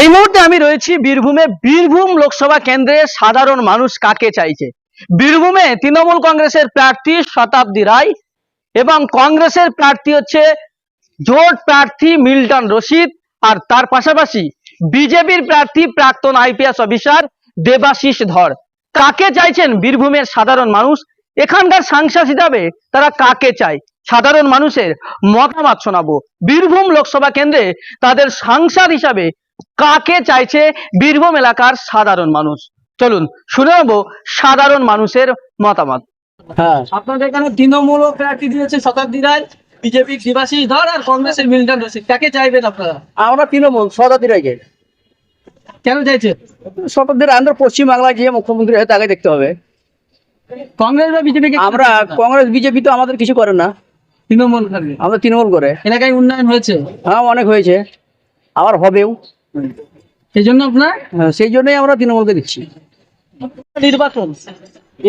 এই মুহূর্তে আমি রয়েছি বীরভূমে। বীরভূম লোকসভা কেন্দ্রে সাধারণ মানুষ কাকে চাইছে? বীরভূমে তৃণমূল কংগ্রেসের প্রার্থী শতাব্দী রায় এবং কংগ্রেসের প্রার্থী হচ্ছে জোট প্রার্থী মিল্টন রশিদ আর তার পাশাপাশি বিজেপির প্রার্থী প্রাক্তন আইপিএস অফিসার দেবাশিস ধর। কাকে চাইছেন বীরভূমের সাধারণ মানুষ? এখানকার সাংসদ হিসাবে তারা কাকে চায়? সাধারণ মানুষের মতামত শোনাবো। বীরভূম লোকসভা কেন্দ্রে তাদের সাংসদ হিসাবে কাকে চাইছে বীরভূম এলাকার সাধারণ মানুষ? চলুন শুনে নেব সাধারণ মানুষের মতামত। হ্যাঁ। আপনাদের এখানে তৃণমূল প্রার্থী দিয়েছে শতাব্দী রায় বিজেপি শিবাশিস ধর আর কংগ্রেসের মিল্টন রশিদ। কাকে চাইবেন আপনারা? আমরা তৃণমূল কেন চাইছেন? শতাব্দীর আন্ধ্র পশ্চিম বাংলায় যে মুখ্যমন্ত্রী হয় তাকে দেখতে হবে। কংগ্রেস বা বিজেপি আমরা কংগ্রেস বিজেপি তো আমাদের কিছু করে না। তৃণমূল খালি আমরা তৃণমূল করে। এলাকায় উন্নয়ন হয়েছে? হ্যাঁ অনেক হয়েছে। আবার হবেও। সেই জন্য আপনার? হ্যাঁ, সেই জন্যই আমরা তৃণমূলকে দিচ্ছি। নির্বাচন।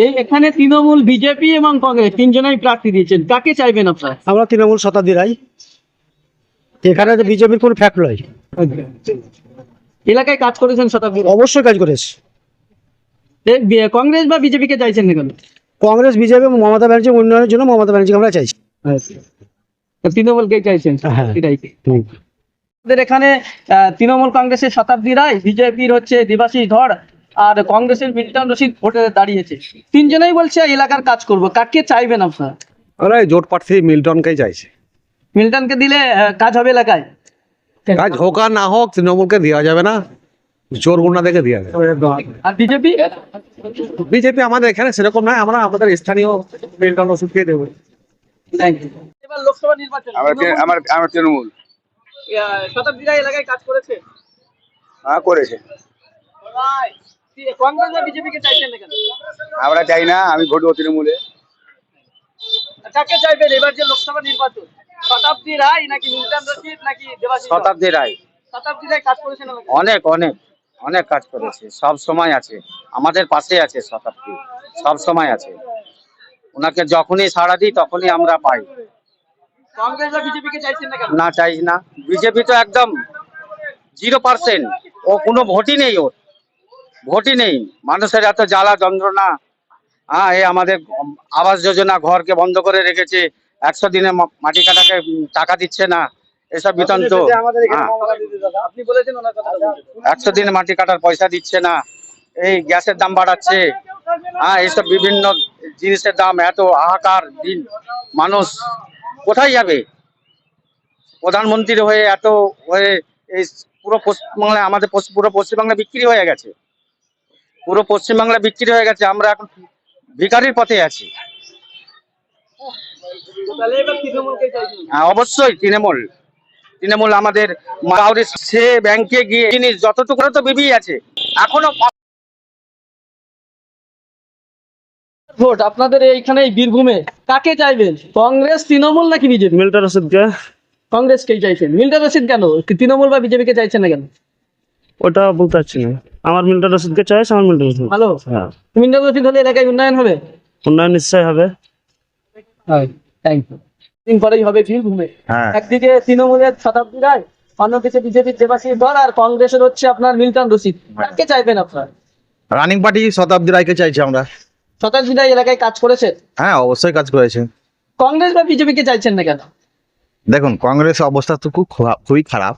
এই এখানে তৃণমূল বিজেপি এবং কংগ্রেস তিনজনেই প্রার্থী দিয়েছেন। কাকে চাইবেন আপনারা? আমরা তৃণমূল শতাব্দী রায়। এখানে তো বিজেপির কোনো ফ্যাক্ট নয়। এলাকায় কাজ করেছেন শতাব্দী অবশ্যই কাজ করেছে। কংগ্রেস বা বিজেপি কে চাইছেন না কেন? কংগ্রেস বিজেপি এবং মমতা ব্যানার্জি উন্নয়নের জন্য মমতা ব্যানার্জিকে আমরা চাইছি। তৃণমূল কে চাইছেন? হ্যাঁ। এটাই আমাদের এখানে তৃণমূল কংগ্রেসের শতাব্দী রায় বিজেপির হচ্ছে দেবাশিস ধর আর কংগ্রেসের মিল্টন রশিদ ভোটে দাঁড়িয়েছে। তিনজনেই বলছে এলাকার কাজ করব। কাকে চাইবেন আপনারা? আমরা জোট প্রার্থী মিল্টনকেই চাইছি। মিল্টনকে দিলে কাজ হবে এলাকায়? কাজ হোক আর না হোক তৃণমূলকে দেওয়া যাবে না। জোর গুন্ডা দেখে দেওয়া যাবে। আর বিজেপি? বিজেপি আমাদের এখানে সেরকম নয় আমরা আমাদের স্থানীয় মিল্টন ওষুধকে দেবো। এবার লোকসভা নির্বাচন। আমার আমার তৃণমূল। শতাব্দী রায় এলাকায় কাজ করেছে? হ্যাঁ করেছে। কংগ্রেস বা বিজেপি কে চাইছেন না কেন? আমরা চাই না আমি ভোট দেবো তৃণমূলে। কাকে চাইবেন? এবার যে লোকসভা নির্বাচন শতাব্দী রায় নাকি মিল্টন রশিদ নাকি দেবাশিস শতাব্দী রায় শতাব্দী রায় কাজ করেছেন অনেক অনেক অনেক কাজ করেছে। সব সময় আছে। আমাদের পাশে আছে শতাব্দী। সব সময় আছে। ওনাকে যখনই সাড়া দিই তখনই আমরা পাই কংগ্রেস বা বিজেপি কে চাইছেন না কেন? না চাই না। বিজেপি তো একদম জিরো পার্সেন্ট ও কোনো ভোটই নেই ওর। ভোটই নেই। মানুষের এত জ্বালা যন্ত্রণা। হ্যাঁ এই আমাদের আবাস যোজনা ঘরকে বন্ধ করে রেখেছে। একশো দিনে মাটি কাটাকে টাকা দিচ্ছে না। এসব বিতন্ত। হ্যাঁ। আপনি বলেছেন ওনার কথা একশো দিনে মাটি কাটার পয়সা দিচ্ছে না। এই গ্যাসের দাম বাড়াচ্ছে। হ্যাঁ এইসব বিভিন্ন জিনিসের দাম এত হাহাকার দিন। মানুষ কোথায় যাবে? প্রধানমন্ত্রী হয়ে এত হয়ে এই পুরো পশ্চিমবাংলায় আমাদের পশ্চিম- পুরো পশ্চিমবাংলা বিক্রি হয়ে গেছে। পুরো পশ্চিমবাংলা বিক্রি হয়ে গেছে আমরা এখন ভিখারির পথে আছি। হ্যাঁ, অবশ্যই তৃণমূল। তৃণমূল আমাদের সে ব্যাংকে গিয়ে জিনিস যতটুকু তো বিবি আছে। এখনও ভোট আপনাদের এইখানে এই বীরভূমে। কাকে চাইবেন? কংগ্রেস তৃণমূল নাকি বিজেপি? মিল্টন রশিদকে কংগ্রেস কে চাইছেন? মিল্টন রশিদ কেন? তৃণমূল বা বিজেপি কে চাইছেন না কেন? ওটা বলতে পারছি না। আমার মিল্টন রশিদকে চাইছে আমার মিল্টন রশিদ। ভালো। হ্যাঁ। মিল্টন রশিদ হলে এলাকায় উন্নয়ন হবে? উন্নয়ন নিশ্চয় হবে। থ্যাংক ইউ দিন পরেই হবে বীরভূমে। হ্যাঁ। একদিকে তৃণমূলের শতাব্দী রায় অন্যদিকে বিজেপির দেবাশিস ধর আর কংগ্রেসের হচ্ছে আপনার মিল্টন রশিদ। কাকে চাইবেন আপনার? রানিং পার্টি শতাব্দী রায়কে চাইছি আমরা। রায় এলাকায় কাজ করেছেন? হ্যাঁ অবশ্যই কাজ করেছে। কংগ্রেস বা বিজেপি কে চাইছেন না কেন? দেখুন কংগ্রেস অবস্থা তো খুব খুবই খারাপ।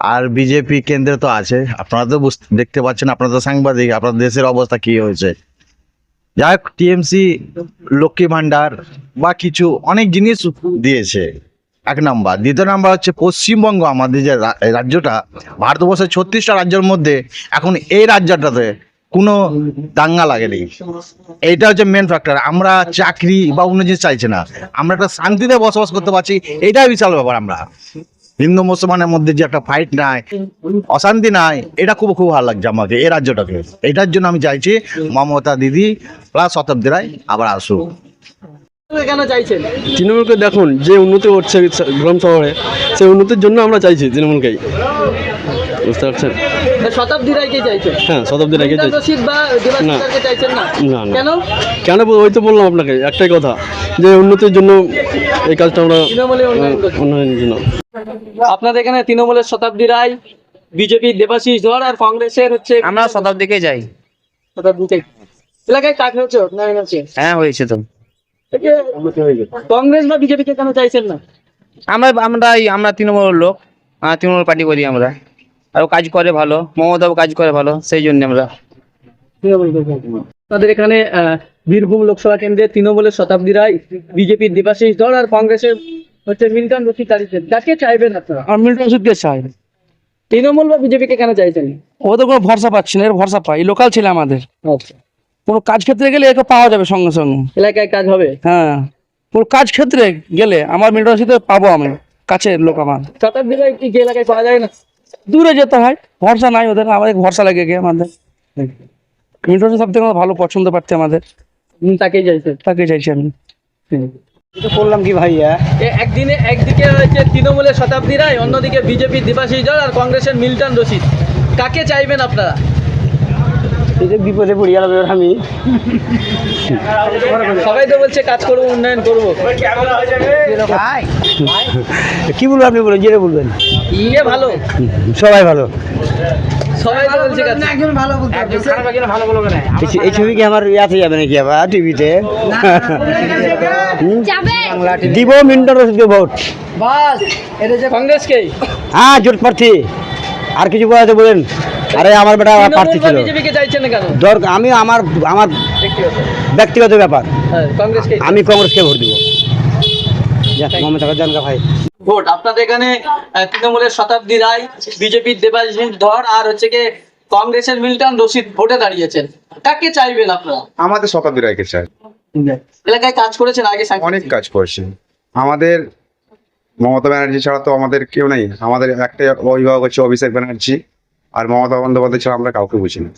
আর বিজেপি কেন্দ্রে তো আছে। আপনারা তো দেখতে পাচ্ছেন আপনারা তো সাংবাদিক আপনার দেশের অবস্থা কি হয়েছে। যাই হোক টিএমসি লক্ষ্মী ভান্ডার বা কিছু অনেক জিনিস দিয়েছে। এক নাম্বার। দ্বিতীয় নাম্বার হচ্ছে পশ্চিমবঙ্গ আমাদের যে রাজ্যটা ভারতবর্ষের ছত্রিশটা রাজ্যের মধ্যে এখন এই রাজ্যটাতে কোনো দাঙ্গা লাগেনি। এইটা হচ্ছে মেন ফ্যাক্টর আমরা চাকরি বা অন্য জিনিস চাইছি না। আমরা একটা শান্তিতে বসবাস করতে পারছি এটাই বিশাল ব্যাপার আমরা। হিন্দু মুসলমানের মধ্যে যে একটা ফাইট নাই অশান্তি নাই এটা খুব খুব ভালো লাগছে আমাকে এই রাজ্যটাকে। এটার জন্য আমি চাইছি মমতা দিদি প্লাস শতাব্দী রায় আবার আসুক। কেন চাইছেন? তৃণমূলকে দেখুন যে উন্নতি হচ্ছে গ্রাম শহরে সেই উন্নতির জন্য আমরা চাইছি তৃণমূলকেই। বুঝতে পারছেন? শতাব্দী চাইছেন হ্যাঁ শতাব্দী রেখে মিল্টন রশিদ বা দেবাশিস চাইছেন না? না, না। কেন? কেন ওই তো বললাম আপনাকে একটাই কথা যে উন্নতির জন্য এই কাজটা আমরা করছে। উন্নয়নের জন্য। আপনাদের এখানে তৃণমূলের শতাব্দী রায় বিজেপির দেবাশিস ধর আর কংগ্রেসের হচ্ছে আমরা শতাব্দীকে যাই। শতাব্দীতে এলাকায় কাজ হচ্ছে উন্নয়ন হচ্ছে হ্যাঁ হয়েছে তো। কংগ্রেস বা বিজেপিকে কেন চাইছেন না? আমরা আমরা আমরা তৃণমূল লোক হ্যাঁ তৃণমূল পার্টি করি আমরা। আর কাজ করে ভালো মমতাও কাজ করে ভালো সেই জন্য আমরা। তাদের এখানে আহ, বীরভূম লোকসভা কেন্দ্রে তৃণমূলের শতাব্দী রায় বিজেপির দেবাশিস ধর আর কংগ্রেসের হচ্ছে মিল্টন রশিদ দাঁড়িয়েছেন কাকে চাইবেন আপনারা? আর মিল্টন ওষুধকে চাই। তৃণমূল বা বিজেপিকে কেন চাইছেন? ওদের কোনো ভরসা পাচ্ছি না এর ভরসা পাই লোকাল ছিল আমাদের। আচ্ছা। কোনো কাজ ক্ষেত্রে গেলে একে পাওয়া যাবে সঙ্গে সঙ্গে। এলাকায় কাজ হবে? হ্যাঁ কোনো কাজ ক্ষেত্রে গেলে আমার মিল্টন ওষুধে পাবো আমি কাছের লোক আমার। শতাব্দী রায় কি যে এলাকায় পাওয়া যায় না? দূরে যেতে হয় ভরসা নাই ওদের আমাদের ভরসা লাগে গিয়ে আমাদের। মিল্টন সব থেকে ভালো পছন্দ পাচ্ছে আমাদের। তাকেই তাকে চাইছি আমি। বললাম কি ভাইয়া? একদিনে একদিকে হচ্ছে তৃণমূলের শতাব্দী রায় অন্যদিকে বিজেপির দেবাশিস ধর আর কংগ্রেসের মিল্টন রশিদ। কাকে চাইবেন আপনারা? এই যে বিপদে পড়ে এবার আমি। সবাই তো বলছে কাজ করব উন্নয়ন করব। কি বলব আপনি বলুন যেটা বলবেন? ইয়ে ভালো? সবাই ভালো। সবাই তো বলছে কাজ এই- এই ছবি কি আমার ইয়াতে যাবে নাকি আবার? টিভিতে? দিব ভোট কংগ্রেসকে হ্যাঁ জোট প্রার্থী। আর কিছু বলাতে বলেন? আরে আমার বেটা প্রার্থী ছিল। বিজেপিকে চাইছেন না কেন? দর আমি আমার আমার ব্যক্তিগত। ব্যাপার। হ্যাঁ, কংগ্রেসকে আমি কংগ্রেসকে ভোট দিব। মমতা জানকা ভাই। ভোট। আপনাদের এখানে তৃণমূলের শতাব্দী রায় বিজেপির দেবাশিস ধর আর হচ্ছে কি কংগ্রেসের মিল্টন রশিদ ভোটে দাঁড়িয়েছেন। কাকে চাইবেন আপনারা? আমাদের শতাব্দী রায়কে চাই। এলাকায় কাজ করেছেন আগে অনেক কাজ করছে আমাদের মমতা ব্যানার্জি ছাড়া তো আমাদের কেউ নেই। আমাদের একটাই অভিভাবক হচ্ছে অভিষেক ব্যানার্জি আর মমতা বন্দ্যোপাধ্যায় ছাড়া আমরা কাউকে বুঝি না।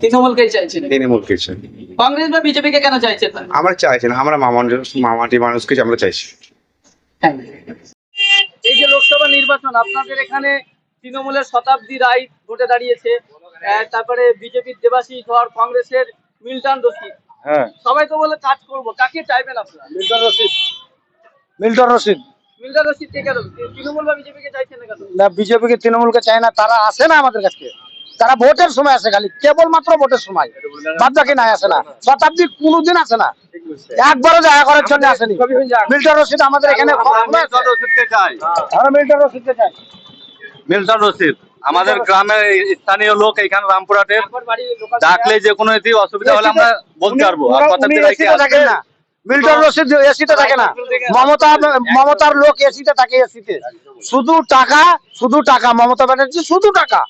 তৃণমূলকেই চাইছেন? তৃণমূলকে চাই। কংগ্রেস বা বিজেপিকে কেন চাইছেন? আমরা চাইছি না আমরা মামা মামাটি মানুষকে আমরা চাইছি। হ্যাঁ। এই যে লোকসভা নির্বাচন আপনাদের এখানে তৃণমূলের শতাব্দী রায় ভোটে দাঁড়িয়েছে। তারপরে বিজেপির দেবাশিস ধর কংগ্রেসের মিল্টন রশিদ। হ্যাঁ। সবাই তো বলে কাজ করব কাকে চাইবেন আপনারা? Milton Rashid. Milton Rashid. Milton Rashid কে কেন? তৃণমূল বা বিজেপিকে চাইছেন না কেন? না বিজেপিকে তৃণমূলকে চায় না তারা আসে না আমাদের কাছে। তারা ভোটের সময় আসে খালি কেবলমাত্র ভোটের সময়। বাদ বাকি নাই আসে না। শতাব্দী কোনোদিন আসে না। একবারও দেখা করার জন্য আসেনি। মিল্টন রশিদ আমাদের এখানে মিল্টন রশিদকে চাই। মিল্টন রশিদ আমাদের গ্রামের স্থানীয় লোক এখানে রামপুরহাটের ডাকলে যে কোনো অসুবিধা হলে আমরা বলতে পারব। আর কথা না। মিল্টন রশিদ এসিতে থাকে না। মমতা মমতার লোক এসিতে থাকে এসিতে। শুধু টাকা শুধু টাকা। মমতা ব্যানার্জি শুধু টাকা।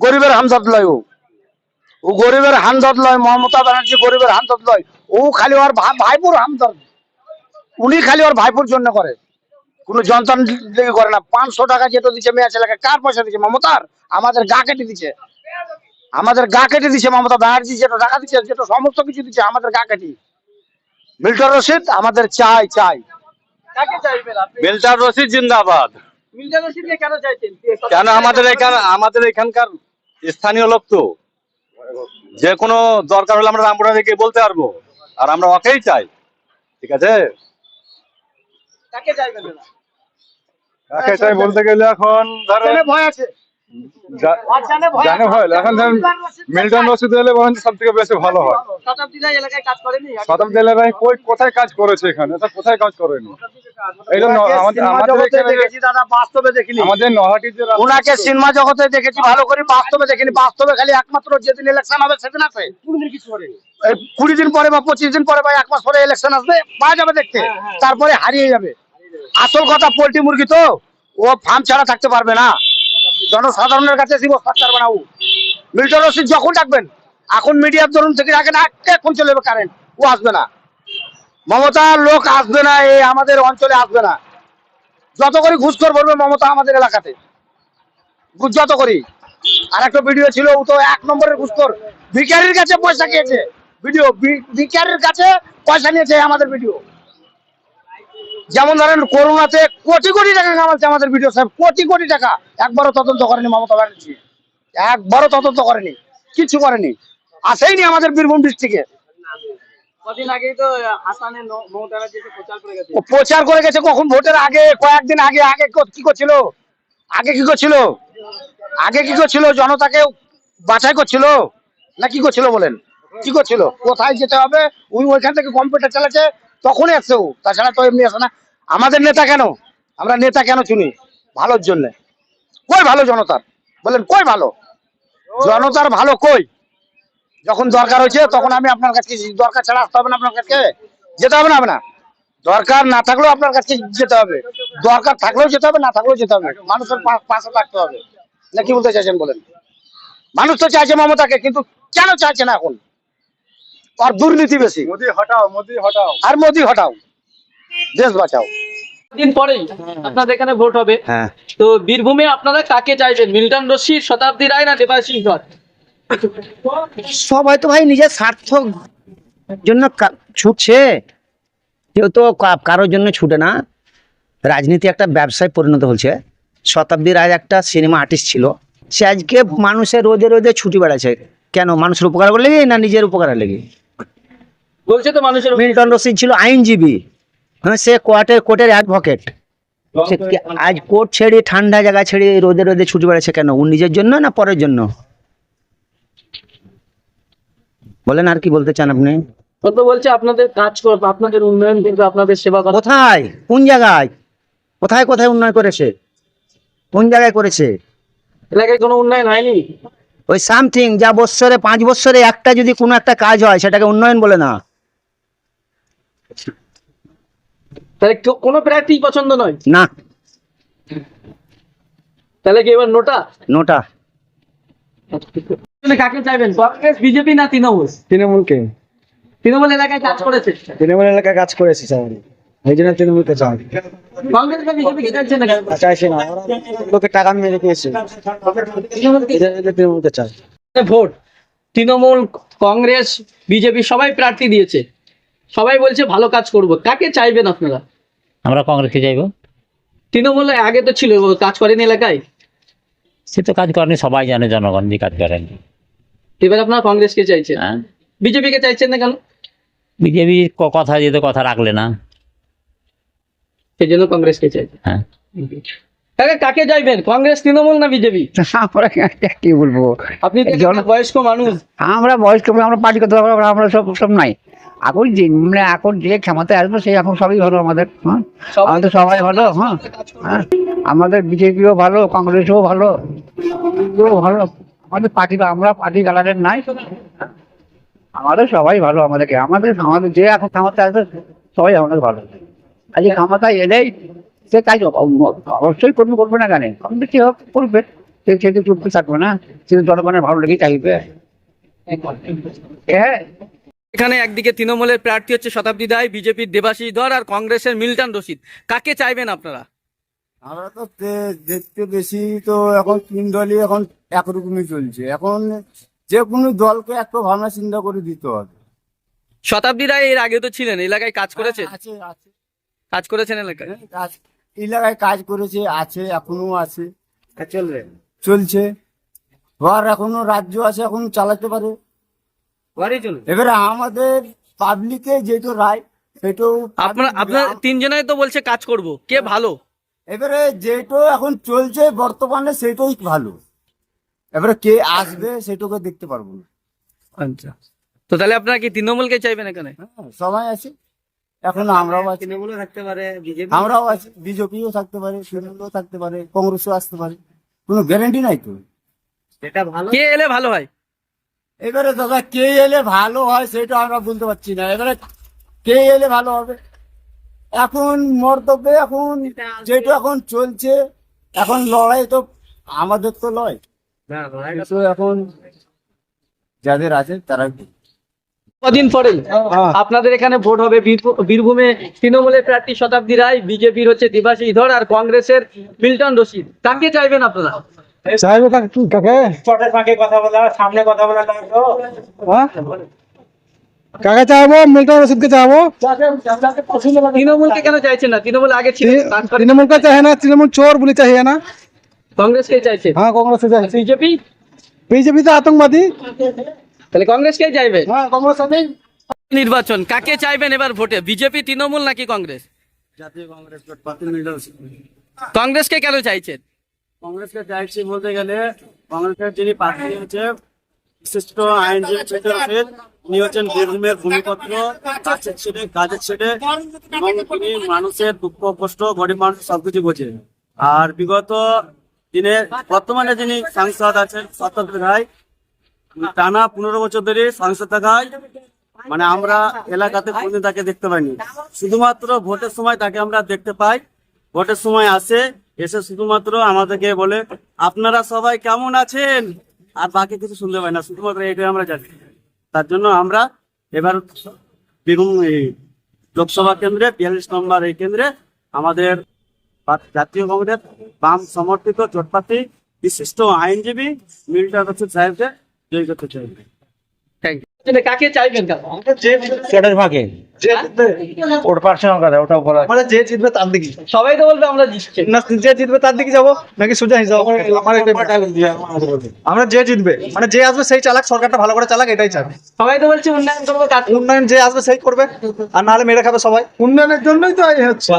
গরিবের হামদর্দ লয় ও। ও গরিবের হামদর্দ লয় মমতা ব্যানার্জি গরিবের হামদর্দ লয়। ও খালি ওর ভাইপুর হামদর্দ উনি খালি ওর ভাইপুর জন্য করে। কোনো যন্ত্রণ লেগে করে না। পাঁচশো টাকা যেটা দিচ্ছে মেয়ে ছেলেকে কার পয়সা দিচ্ছে? মমতার? আমাদের গা কেটে দিচ্ছে। আমাদের গা কেটে দিচ্ছে মমতা ব্যানার্জি যেটা টাকা দিচ্ছে যেটা সমস্ত কিছু দিচ্ছে আমাদের গা কেটে। মিল্টন রশিদ আমাদের চাই চাই। মিল্টন রশিদ জিন্দাবাদ। কেন আমাদের এখানে আমাদের এখানকার স্থানীয় লোক তো। যে কোনো দরকার হলে আমরা রামপুরহাটে থেকে বলতে পারব। আর আমরা ওকেই চাই ঠিক আছে? কাকে চাই বলতে গেলে এখন ধরেন ভয় আছে। জানে ভয় জানে আছে। ভয় এখন ধরেন মিল্টন রশিদ বরং সব থেকে বেশি ভালো হয়। শতাব্দী এলাকায় কাজ করেনি? শতাব্দী এলাকায় কই কোথায় কাজ করেছে এখানে? কোথায় কাজ করেনি? এই জন্য ওনাকে আমাদের সিনেমা জগতে দেখেছি দাদা বাস্তবে দেখিনি। আমাদের নহাটির যে রাস্তা ওনাকে সিনেমা জগতে দেখেছি ভালো করে বাস্তবে দেখিনি। বাস্তবে খালি একমাত্র যেদিন ইলেকশন হবে সেদিন আছে। কুড়ি দিন পরে বা পঁচিশ দিন পরে বা এক মাস পরে ইলেকশন আসবে পাওয়া যাবে দেখতে। তারপরে হারিয়ে যাবে। আসল কথা পোল্ট্রি মুরগি তো ও ফার্ম ছাড়া থাকতে পারবে না। জনসাধারণের কাছে পারবে না ও। মিল্টন রশিদ যখন ডাকবেন, এখন মিডিয়ার ধরুন থেকে রাখেন এখন চলে যাবে কারেন্ট ও আসবে না। মমতার লোক আসবে না, এই আমাদের অঞ্চলে আসবে না। যত করে ঘুষখোর ভরবে মমতা আমাদের এলাকাতে। যত করি। আর একটা ভিডিও ছিল, ও তো এক নম্বরের ঘুষখোর। ভিকারির কাছে পয়সা খেয়েছে। ভিডিও ভিকারির কাছে পয়সা নিয়েছে আমাদের ভিডিও যেমন ধরেন করোনাতে কোটি কোটি টাকা কামাচ্ছে আমাদের ভিডিও সাহেব কোটি কোটি টাকা। একবারও তদন্ত করেনি মমতা ব্যানার্জি। একবারও তদন্ত করেনি। কিছু করেনি। আসেইনি আমাদের বীরভূম ডিস্ট্রিক্টে প্রচার করে গেছে কখন? ভোটের আগে কয়েকদিন আগে আগে ক- কি করছিল? আগে কি করছিল? আগে কি করছিল? জনতাকে বাছাই করছিল? না কি করছিল বলেন? কি করছিল? কোথায় যেতে হবে? উনি ওইখান থেকে কম্পিউটার চালাচ্ছে, তখনই আসছে ও তাছাড়া তো এমনি আসে না। আমাদের নেতা কেন? আমরা নেতা কেন চুনি? ভালোর জন্য। কই ভালো জনতার? বলেন, কই ভালো? জনতার ভালো কই? যখন দরকার হয়েছে, তখন আমি আপনার কাছে দরকার ছাড়া আসতে হবে না আপনার কাছে? যেতে হবে না না দরকার না থাকলেও আপনার কাছে যেতে হবে। দরকার থাকলেও যেতে হবে, না থাকলেও যেতে হবে। মানুষের পাশে থাকতে হবে। না কি বলতে চাইছেন বলেন? মানুষ তো চাইছে মমতাকে, কিন্তু কেন চাইছে না এখন? আর দুর্নীতি বেশি। মোদি হটাও মোদি হটাও। আর মোদি হটাও। দেশ বাঁচাও। দিন পরেই আপনাদের এখানে ভোট হবে। হ্যাঁ। তো বীরভূমে আপনারা কাকে চাইবেন? মিল্টন রশিদ শতাব্দী রায় না দেবাশিস ধর সবাই তো ভাই নিজের স্বার্থ জন্য ছুটছে। কেউ তো কারোর জন্য ছুটে না। রাজনীতি একটা ব্যবসায় পরিণত হচ্ছে। শতাব্দী রায় একটা সিনেমা আর্টিস্ট ছিল। সে আজকে মানুষের রোদে রোদে ছুটি বেড়াচ্ছে। কেন? মানুষের উপকার করলে না নিজের উপকারের লেগে বলছে তো মানুষের মিল্টন রশিদ ছিল আইনজীবী। হ্যাঁ সে কোর্টের কোর্টের অ্যাডভোকেট আজ কোর্ট ছেড়ে ঠান্ডা জায়গা ছেড়ে রোদে রোদে ছুটি বেড়াচ্ছে কেন? ও নিজের জন্য না পরের জন্য? বলেন আর কি বলতে চান আপনি? ও তো বলছে আপনাদের কাজ করবে আপনাদের উন্নয়ন করবে আপনাদের সেবা করবে কোথায়? কোন জায়গায়? কোথায় কোথায় উন্নয়ন করেছে? কোন জায়গায় করেছে? এলাকায় কোনো উন্নয়ন হয়নি? ওই সামথিং যা বৎসরে পাঁচ বৎসরে একটা যদি কোনো একটা কাজ হয় সেটাকে উন্নয়ন বলে না। তাহলে কোনো প্রার্থী পছন্দ নয়? না। তাহলে কি এবার নোটা? নোটা। কাকে চাইবেন কংগ্রেস বিজেপি না তৃণমূল? তৃণমূলকে। তৃণমূল এলাকায় কাজ করেছে। তৃণমূল এলাকায় কাজ করেছি স্যার। এই জন্য তৃণমূলকে চাই। কংগ্রেস বা বিজেপি কে না কেন? না। লোকে টাকা মেরে খেয়েছে তৃণমূলকে- তৃণমূলকে চাই। ভোট। তৃণমূল কংগ্রেস বিজেপি সবাই প্রার্থী দিয়েছে। সবাই বলছে ভালো কাজ করব। কাকে চাইবেন আপনারা? আমরা কংগ্রেসকে যাইব তৃণমূল আগে তো ছিল কাজ করেন এলাকায়? সে তো কাজ করেনি সবাই জানে জনগণ যে কাজ করেন। এবার আপনারা কংগ্রেসকে চাইছেন? হ্যাঁ। বিজেপি কে চাইছেন না কেন? বিজেপি কথা দিয়ে কথা রাখলে না। সেই জন্য কংগ্রেসকে চাইছেন। হ্যাঁ। কাকে কাকে চাইবেন কংগ্রেস তৃণমূল না বিজেপি? আমরা কি বলব? আপনি বয়স্ক মানুষ। আমরা বয়স্ক আমরা পার্টি করতে পারব আমরা- আমরা সব সব নাই। এখন যে মানে এখন যে ক্ষমতায় আসবে সেই এখন সবই ভালো আমাদের হ্যাঁ? আমাদের সবাই ভালো হ্যাঁ? হ্যাঁ? আমাদের বিজেপিও ভালো কংগ্রেসও ভালো ভালো। আমাদের পার্টি আমরা পার্টি কালারের নাই। আমাদের সবাই ভালো আমাদেরকে। আমাদের আমাদের যে এখন ক্ষমতায় আসবে সবাই আমাদের ভালো। আজকে ক্ষমতায় এলেই সে কাজ অব- অবশ্যই করবে করবে না কেন? কি হোক করবে। সে সেটা চুপকে থাকবে না সে জনগণের ভালো লেগেই চাইবে হ্যাঁ? এখানে একদিকে তৃণমূলের প্রার্থী হচ্ছে শতাব্দী রায় বিজেপির দেবাশিস ধর আর কংগ্রেসের মিল্টন রশিদ। কাকে চাইবেন আপনারা? আমরা তো দেখতে বেশি তো এখন তিন দলই এখন একরকমই চলছে। এখন যে কোনো দলকে একটা ভাবনা চিন্তা করে দিতে হবে। শতাব্দী রায় এর আগে তো ছিলেন এলাকায় কাজ করেছেন? আছে আছে। কাজ করেছেন এলাকায়? হ্যাঁ, কাজ এলাকায় কাজ করেছে আছে এখনও আছে। চলবে। চলছে। আর এখনও রাজ্য আছে এখন চালাতে পারে। এবারে আমাদের পাবলিকে যেটা রায় সেটাও আপনার আপনার তিনজনে তো বলছে কাজ করব। কে ভালো? এবারে যেটা এখন চলছে বর্তমানে সেটাই ভালো। এবারে কে আসবে সেটাকে দেখতে পারব না। আচ্ছা। তো তাহলে আপনারা কি তৃণমূলকে চাইবেন এখানে? হ্যাঁ, সবাই আছে। এখন আমরাও আছি। তৃণমূলও থাকতে পারে বিজেপি আমরাও আছি। বিজেপিও থাকতে পারে তৃণমূলও থাকতে পারে কংগ্রেসও আসতে পারে। কোনো গ্যারান্টি নাই তো? কে এলে ভালো হয়? এবারে দাদা কে এলে ভালো হয় সেটা আমরা বলতে পারছি না। এবারে কে এলে ভালো হবে? এখন মর্তব্যে এখন যেটা এখন চলছে এখন লড়াই তো আমাদের তো লয় তো এখন যাদের আছে তারা কদিন পরেই আপনাদের এখানে ভোট হবে? বীরভূমে তৃণমূলের প্রার্থী শতাব্দী রায় বিজেপির হচ্ছে দিবাসী ধর আর কংগ্রেসের মিল্টন রশিদ। কাকে চাইবেন আপনারা? সাহেব কাকে? হ্যাঁ? কাকে চাইব? মিল্টন রশিদকে চাইব? তৃণমূলকে কেন চাইছেন না? তৃণমূল আগে ছিল তৃণমূলকে চাহে না তৃণমূল চোর বলে চাহে না। কংগ্রেসকে চাইছে হ্যাঁ কংগ্রেসে চাহে বিজেপি? বিজেপি তো আতঙ্কবাদী। তাহলে কংগ্রেসকে চাইবে? হ্যাঁ কংগ্রেস নেই নির্বাচন কাকে চাইবেন এবার ভোটে? বিজেপি তৃণমূল নাকি কংগ্রেস? জাতীয় কংগ্রেস কংগ্রেসকে কেন চাইছেন? কংগ্রেসকে চাইছি বলতে গেলে কংগ্রেসের যিনি প্রার্থী হচ্ছে বিশিষ্ট আইনজীবী আছেন উনি হচ্ছেন বীরভূমের ভূমিপত্র কাছের ছেলে কাজের এবং তিনি মানুষের দুঃখ, কষ্ট, গরিব মানুষ সবকিছু বোঝে। আর বিগত দিনে বর্তমানে যিনি সাংসদ আছেন সত্যব্রত রায় টানা পনেরো বছর ধরে সাংসদ থাকায় মানে আমরা এলাকাতে কোনদিন তাকে দেখতে পাইনি। শুধুমাত্র ভোটের সময় তাকে আমরা দেখতে পাই। ভোটের সময় আসে এসে শুধুমাত্র আমাদেরকে বলে, আপনারা সবাই কেমন আছেন? আর বাকি কিছু শুনতে পাই না, শুধুমাত্র এইটাই আমরা জানি। তার জন্য আমরা এবার বীরভূম এই লোকসভা কেন্দ্রে, বিয়াল্লিশ নম্বর এই কেন্দ্রে আমাদের জাতীয় কংগ্রেস বাম সমর্থিত জোটপাতি বিশিষ্ট আইনজীবী মিল্টন সাহেবকে জয় করতে চাই। কাকে চাইবেন কেন? ওর পার্সোনাল কথা ওটা বলা আমরা যে জিতবে তার দিকে। সবাই তো বলবে আমরা জিতছি। না যে জিতবে তার দিকে যাব নাকি সোজা হিসাব আমরা যে জিতবে মানে যে আসবে সেই চালাক সরকারটা ভালো করে চালাক এটাই চাই সবাই তো বলছে উন্নয়ন করব উন্নয়ন যে আসবে সেই করবে আর নাহলে মেরে খাবে সবাই। উন্নয়নের জন্যই তো হচ্ছে।